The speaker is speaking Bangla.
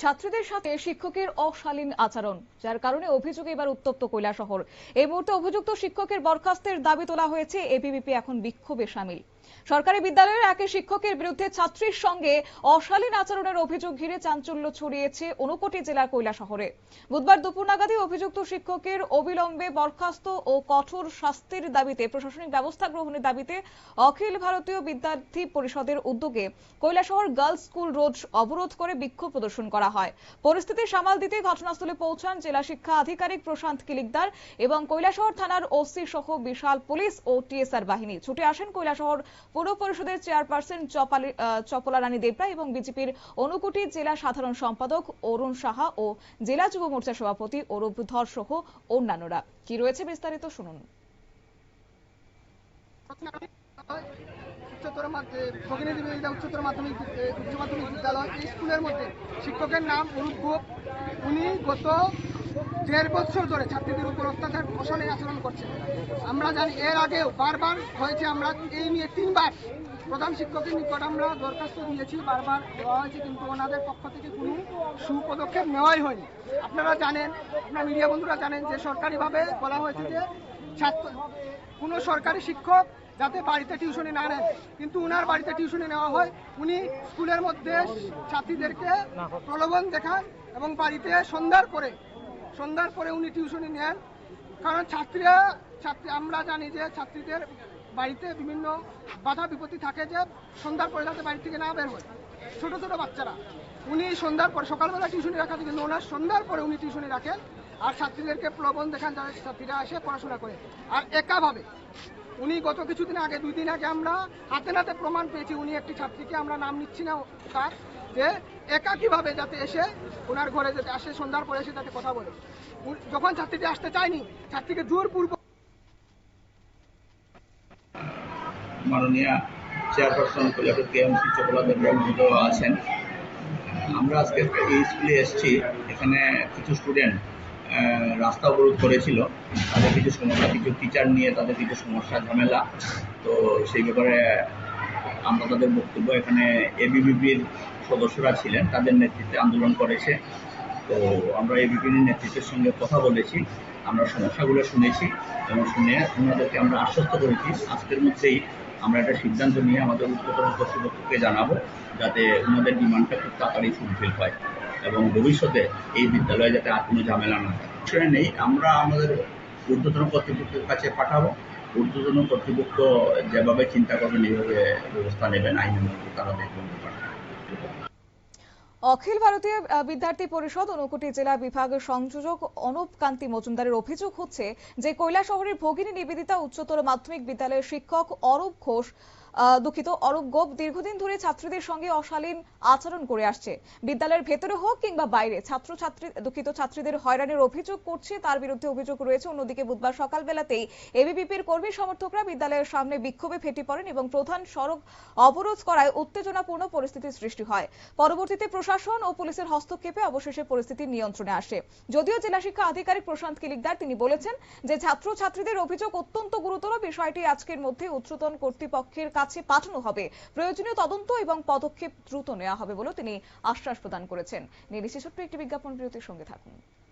ছাত্রীদের সাথে শিক্ষকের অশালীন আচরণ, যার কারণে অভিযোগ এবার উত্তপ্ত কৈলাসহর। এই মুহূর্তে অভিযুক্ত শিক্ষকের বরখাস্তের দাবি তোলা হয়েছে এবিভিপি এখন বিক্ষোভে সামিল। সরকারি বিদ্যালয়ের একে শিক্ষকের বিরুদ্ধে ছাত্রীর সঙ্গে অশালীন আচরণের অভিযোগ ঘিরে চাঞ্চল্য ছড়িয়েছে ঊনকোটি জেলার কৈলাসহরে বুধবার দুপুর নাগাদই অভিযুক্ত শিক্ষকের অবিলম্বে বরখাস্ত ও কঠোর শাস্তির দাবিতে, প্রশাসনিক ব্যবস্থা গ্রহণের দাবিতে অখিল ভারতীয় বিদ্যার্থী পরিষদের উদ্যোগে কৈলাসহর গার্লস স্কুল রোড অবরোধ করে বিক্ষোভ প্রদর্শন করা হয়। পরিস্থিতি সামাল দিতে ঘটনাস্থলে পৌঁছান জেলা শিক্ষা আধিকারিক প্রশান্ত কিলিকদার এবং কৈলাসহর থানার ওসি সহ বিশাল পুলিশ ও টিএসআর বাহিনী। ছুটে আসেন কৈলাসহর পৌর পরিষদের চেয়ারপারসন চপলা রানী দেবরা এবং বিজেপির অনুকুটি জেলা সাধারণ সম্পাদক অরুণ সাহা ও জেলা যুব মোর্চা সভাপতি অরূপ ধর সহ অন্যান্যরা। কি রয়েছে বিস্তারিত শুনুন। উচ্চতর মাধ্যমিক উচ্চ মাধ্যমিক বিদ্যালয়, এই স্কুলের মধ্যে শিক্ষকের নাম অরূপ গোপ উনি গত দেড় বছর ধরে ছাত্রীদের উপর অত্যাচার অশালীন আচরণ করছে। আমরা জানি এর আগেও বারবার হয়েছে, আমরা এই নিয়ে তিনবার প্রধান শিক্ষকের নিকট আমরা দরখাস্ত দিয়েছি, বারবার দেওয়া হয়েছে, কিন্তু ওনাদের পক্ষ থেকে কোনো সুপদক্ষেপ নেওয়াই হয়নি। আপনারা জানেন, আপনার মিডিয়া বন্ধুরা জানেন যে সরকারিভাবে বলা হয়েছে যে ছাত্র, কোনো সরকারি শিক্ষক যাতে বাড়িতে টিউশনি না নেন কিন্তু উনার বাড়িতে টিউশনি নেওয়া হয়, উনি স্কুলের মধ্যে ছাত্রীদেরকে প্রলোভন দেখান এবং বাড়িতে সন্ধ্যার পরে সন্ধ্যার পরে উনি টিউশনি নেন। কারণ ছাত্রীরা, ছাত্রী, আমরা জানি যে ছাত্রীদের বাড়িতে বিভিন্ন বাধা বিপত্তি থাকে যে সন্ধ্যার পরে যাতে বাড়ি থেকে না বের হয়। ছোট ছোট বাচ্চারা। উনি সন্ধ্যার পরে, সকালবেলা টিউশনি রাখা কিন্তু ওনার সন্ধ্যার পরে উনি টিউশনি রাখেন। আর ছাত্রীদেরকে প্রলোভন দেখান যাতে ছাত্রীরা এসে পড়াশোনা করে। আর একাভাবে, উনি গত কিছুদিন আগে, দুই দিন আগে আমরা হাতে নাতে প্রমাণ পেয়েছি, উনি একটি ছাত্রীকে আমরা নাম নিচ্ছি না তার। যে একাকীভাবে যাতে এসে ওনার ঘরে যাতে আসে, সন্ধ্যার পরে এসে যাতে কথা বলে। যখন ছাত্রীটি আসতে চায়নি, ছাত্রীকে জোরপূর্বক মাননীয় চেয়ারপারসন আছেন। আমরা আজকে এই স্কুলে এসেছি। এখানে কিছু স্টুডেন্ট রাস্তা অবরোধ করেছিল। তাদের কিছু সমস্যা, কিছু টিচার নিয়ে তাদের কিছু সমস্যা, ঝামেলা। তো সেই ব্যাপারে আমরা তাদের বক্তব্য এখানে এবিবিপির সদস্যরা ছিলেন, তাদের নেতৃত্বে আন্দোলন করেছে তো আমরা এবিপির নেতৃত্বের সঙ্গে কথা বলেছি, আমরা সমস্যাগুলো শুনেছি এবং শুনে ওনাদেরকে আমরা আশ্বস্ত করেছি। আজকের মধ্যেই আমরা একটা সিদ্ধান্ত নিয়ে আমাদের উচ্চতর কর্তৃপক্ষকে জানাব, যাতে ওনাদের ডিমান্ডটা খুব তাড়াতাড়ি ফুলফিল হয় এবং ভবিষ্যতে এই বিদ্যালয়ে যাতে আর কোনো ঝামেলা না থাকে নেই, আমরা আমাদের ঊর্ধ্বতন কর্তৃপক্ষের কাছে পাঠাবো। ঊর্ধ্বতন কর্তৃপক্ষ যেভাবে চিন্তা করবেন, এইভাবে ব্যবস্থা নেবেন মধ্যে তারা দেখবেন অখিল ভারতীয় বিদ্যার্থী পরিষদ ঊনকোটি জেলা বিভাগের সংযোজক অনুপ কান্তি মজুমদারের অভিযোগ হচ্ছে যে কৈলাসহরের ভগিনী নিবেদিতা উচ্চতর মাধ্যমিক বিদ্যালয়ের শিক্ষক অরূপ ঘোষ দুঃখিত, অরূপ গোপ দীর্ঘদিন ধরে ছাত্রীদের সঙ্গে অশালীন আচরণ করে আসছে। বিদ্যালয়ের ভেতরে হোক কিংবা বাইরে ছাত্র ছাত্রী দুঃখিত, ছাত্রীদের হয়রানির অভিযোগ করছে, তার বিরুদ্ধে অভিযোগ রয়েছে। অন্যদিকে বুধবার সকালবেলাতেই এবিপিপির কর্মী সমর্থকরা বিদ্যালয়ের সামনে বিক্ষোভে ফেটে পড়েন এবং প্রধান সড়ক অবরোধ করায় উত্তেজনাপূর্ণ পরিস্থিতির সৃষ্টি হয়। পরবর্তীতে প্রশাসন ও পুলিশের হস্তক্ষেপে অবশেষে পরিস্থিতি নিয়ন্ত্রণে আসে। যদিও জেলা শিক্ষা আধিকারিক প্রশান্ত কিলিকদার তিনি বলেছেন যে ছাত্র ছাত্রীদের অভিযোগ অত্যন্ত গুরুতর। বিষয়টি আজকের মধ্যে উচ্চতন কর্তৃপক্ষের কাছে পাঠানো হবে। প্রয়োজনীয় তদন্ত এবং পদক্ষেপ দ্রুত নেওয়া হবে বলেও তিনি আশ্বাস প্রদান করেছেন। নিচ্ছি ছোট্ট একটি বিজ্ঞাপন বিরতির সঙ্গে থাকুন।